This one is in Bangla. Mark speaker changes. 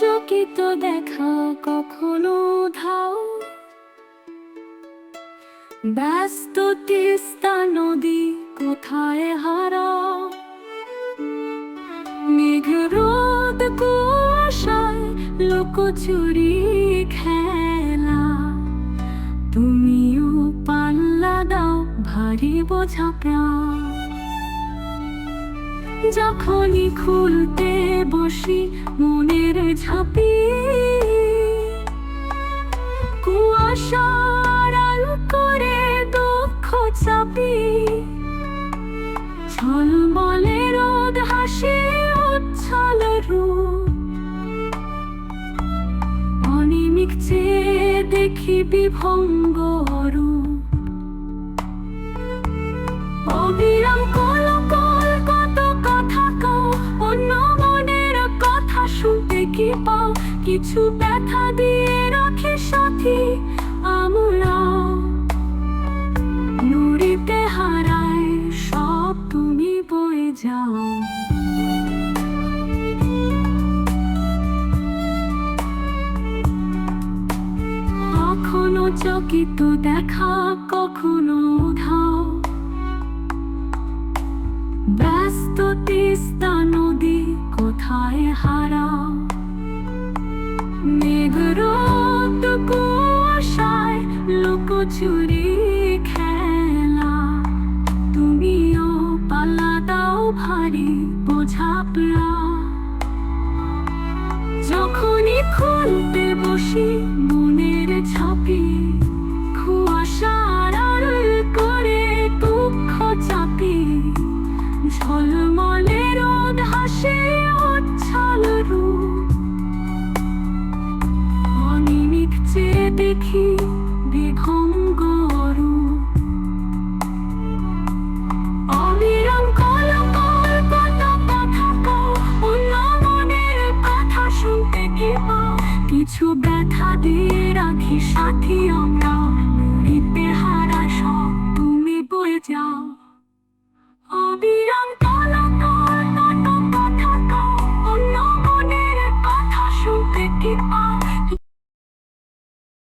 Speaker 1: চকিত দেখা কখনো ধাও ব্যস্ত তিস্তা নদী কোথায় হারা? মেঘ রোদ কুয়াশায় লোকচুরি খেলা। তুমিও পাল্লা দাও, ভারী বোঝা প্রাণ। যখনই খুলতে বসি মনের ঝাঁপি। কুয়াশার করে দুঃখ চাপি। ঝলমলে রোদ হাসি উচ্ছল রূপ। অনিমিক চেয়ে দেখি বিভঙ্গ রূপ অবিরাম পাও, কিছু ব্যথা দিয়ে রাখে সাথী আমরা। নুরিতে হারায় সব তুমি বয়ে যাও। কখনো চকিত দেখা, কখনো উধাও। লুকোচুরি খেলা। তুমিও পাল্লা দাও ভারী বোঝা প্রা যখনই খুলতে বসি মনের ছাপি, কুয়াশার করে দুঃখ দেখি সাথী আমরা